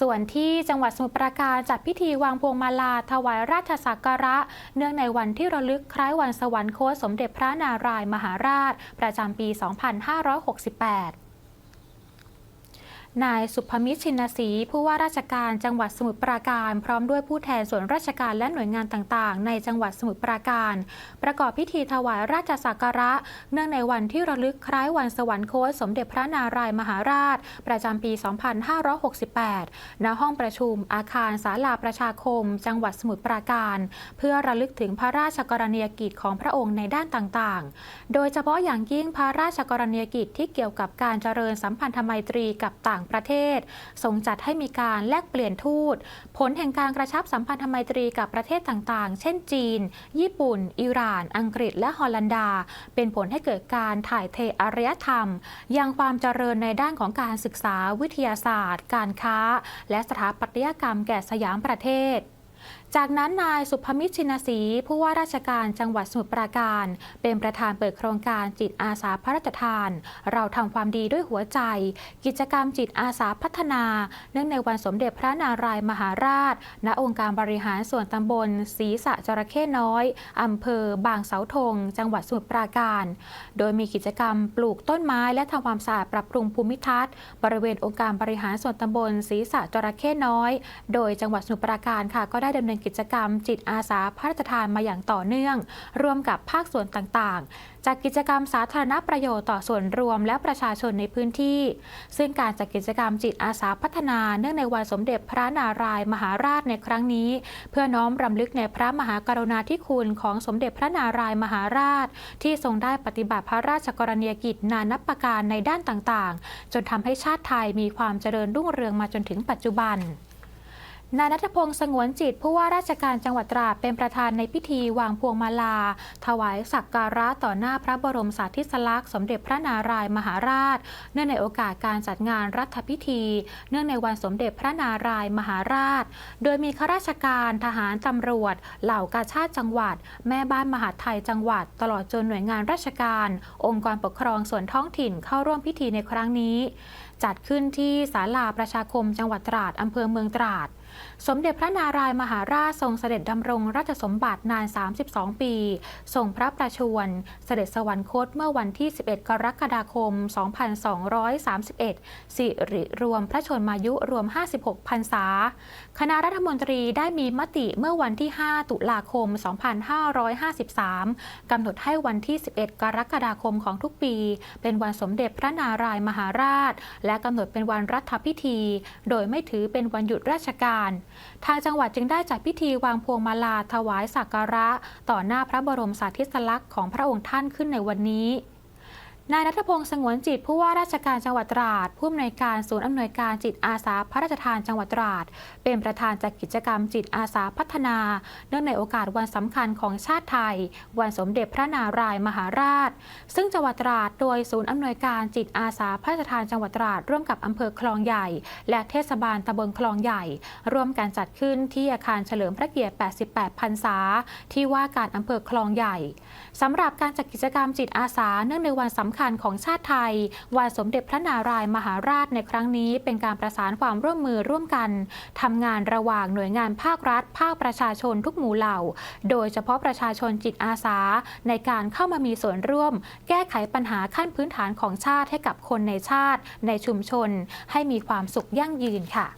ส่วนที่จังหวัดสมุทรปราการจัดพิธีวางพวงมาลาถวายราชสักการะ เนื่องในวันที่ระลึกคล้ายวันสวรรคตสมเด็จพระนารายณ์มหาราช ประจำปี 2568 นายสุภมิชินศรีผู้ว่าราชการจังหวัดสมุทรปราการ พร้อมด้วยผู้แทนส่วนราชการและหน่วยงานต่างๆ ในจังหวัดสมุทรปราการ ประกอบพิธีถวายราชสักการะ เนื่องในวันที่ระลึกคล้ายวันสวรรคตสมเด็จพระนารายมหาราช ประจำปี 2568 ณ ห้องประชุมอาคารศาลาประชาคม จังหวัดสมุทรปราการ เพื่อระลึกถึงพระราชกรณียกิจของพระองค์ในด้านต่างๆ โดยเฉพาะอย่างยิ่งพระราชกรณียกิจที่เกี่ยวกับการเจริญสัมพันธไมตรีกับต่างประเทศทรงจัดให้มีการแลกเปลี่ยนทูต ผลแห่งการกระชับสัมพันธไมตรีกับประเทศต่างๆ เช่นจีน ญี่ปุ่น อิหร่าน อังกฤษ และฮอลันดา เป็นผลให้เกิดการถ่ายเทอารยธรรม ยังความเจริญในด้านของการศึกษาวิทยาศาสตร์ การค้า และสถาปัตยกรรมแก่สยามประเทศ จากนั้นนายสุภมิตรชินศรีผู้ว่าราชการจังหวัดสมุทรปราการ เป็นประธานเปิดโครงการจิตอาสาพระราชทาน เราทำความดีด้วยหัวใจ กิจกรรมจิตอาสาพัฒนา เนื่องในวันสมเด็จพระนารายณ์มหาราช ณองค์การบริหารส่วนตำบลศรีสะจระเข้น้อยอำเภอ บางเสาธง จังหวัดสมุทรปราการ โดยมีกิจกรรมปลูกต้นไม้และทำความสะอาดปรับปรุงภูมิทัศน์ บริเวณองค์การบริหารส่วนตำบลศรีสะจระเข้น้อย โดยจังหวัดสมุทรปราการค่ะก็ได้ดำเนินกิจกรรม จิตอาสาพระราชทานมาอย่างต่อเนื่อง ร่วมกับภาคส่วนต่างๆ จากกิจกรรมสาธารณประโยชน์ต่อส่วนรวมและประชาชนในพื้นที่ ซึ่งการจัดกิจกรรมจิตอาสาพัฒนาเนื่องในวันสมเด็จพระนารายณ์มหาราชในครั้งนี้ เพื่อน้อมรำลึกในพระมหากรุณาธิคุณของสมเด็จพระนารายณ์มหาราช ที่ทรงได้ปฏิบัติพระราชกรณียกิจนานับประการในด้านต่างๆ จนทำให้ชาติไทยมีความเจริญรุ่งเรืองมาจนถึงปัจจุบัน นายนัทพงศ์สงวนจิตผู้ว่าราชการจังหวัดตราดเป็นประธานในพิธีวางพวงมาลา ถวายสักการะต่อหน้าพระบรมสารีริสลักษณ์สมเด็จพระนารายมหาราช เนื่องในโอกาสการจัดงานรัฐพิธี เนื่องในวันสมเด็จพระนารายมหาราช โดยมีข้าราชการทหารตำรวจ เหล่ากาชาติจังหวัด แม่บ้านมหาไทยจังหวัด ตลอดจนหน่วยงานราชการ องค์กรปกครองส่วนท้องถิ่นเข้าร่วมพิธีในครั้งนี้ จัดขึ้นที่ศาลาประชาคมจังหวัดตราดอำเภอเมืองตราด สมเด็จพระนารายณ์มหาราชทรงเสด็จดำรงราชสมบัตินาน 32 ปีทรงพระประชวรเสด็จสวรรคตเมื่อวันที่ 11 กรกฎาคม 2231 สิริรวมพระชนมายุรวม 56 พรรษา คณะรัฐมนตรีได้มีมติเมื่อวันที่ 5 ตุลาคม 2553 กำหนดให้วันที่ 11 กรกฎาคมของทุกปี เป็นวันสมเด็จพระนารายณ์มหาราช และกำหนดเป็นวันรัฐพิธี โดยไม่ถือเป็นวันหยุดราชการทางจังหวัดจึงได้จัดพิธีวางพวงมาลาถวายสักการะ ต่อหน้าพระบรมสารีริสลักษณ์ของพระองค์ท่านขึ้นในวันนี้ นายนัทพงศ์สงวนจิตผู้ว่าราชการจังหวัดตราด ผู้อำนวยการศูนย์อำนวยการจิตอาสาพระราชทานจังหวัดตราด เป็นประธานจัดกิจกรรมจิตอาสาพัฒนา เนื่องในโอกาสวันสำคัญของชาติไทย วันสมเด็จพระนารายณ์มหาราช ซึ่งจังหวัดตราดโดยศูนย์อำนวยการจิตอาสาพระราชทานจังหวัดตราดร่วมกับอำเภอคลองใหญ่ และเทศบาลตำบลคลองใหญ่ ร่วมกันจัดขึ้นที่อาคารเฉลิมพระเกียรติ 88 พรรษา ที่ว่าการอำเภอคลองใหญ่สำหรับการจัดกิจกรรมจิตอาสาเนื่องในวันสำคัญของชาติไทยวันสมเด็จพระนารายณ์มหาราชในครั้งนี้ เป็นการประสานความร่วมมือร่วมกันทำงานระหว่างหน่วยงานภาครัฐ ภาคประชาชนทุกหมู่เหล่า โดยเฉพาะประชาชนจิตอาสา ในการเข้ามามีส่วนร่วม แก้ไขปัญหาขั้นพื้นฐานของชาติให้กับคนในชาติ ในชุมชน ให้มีความสุขยั่งยืนค่ะ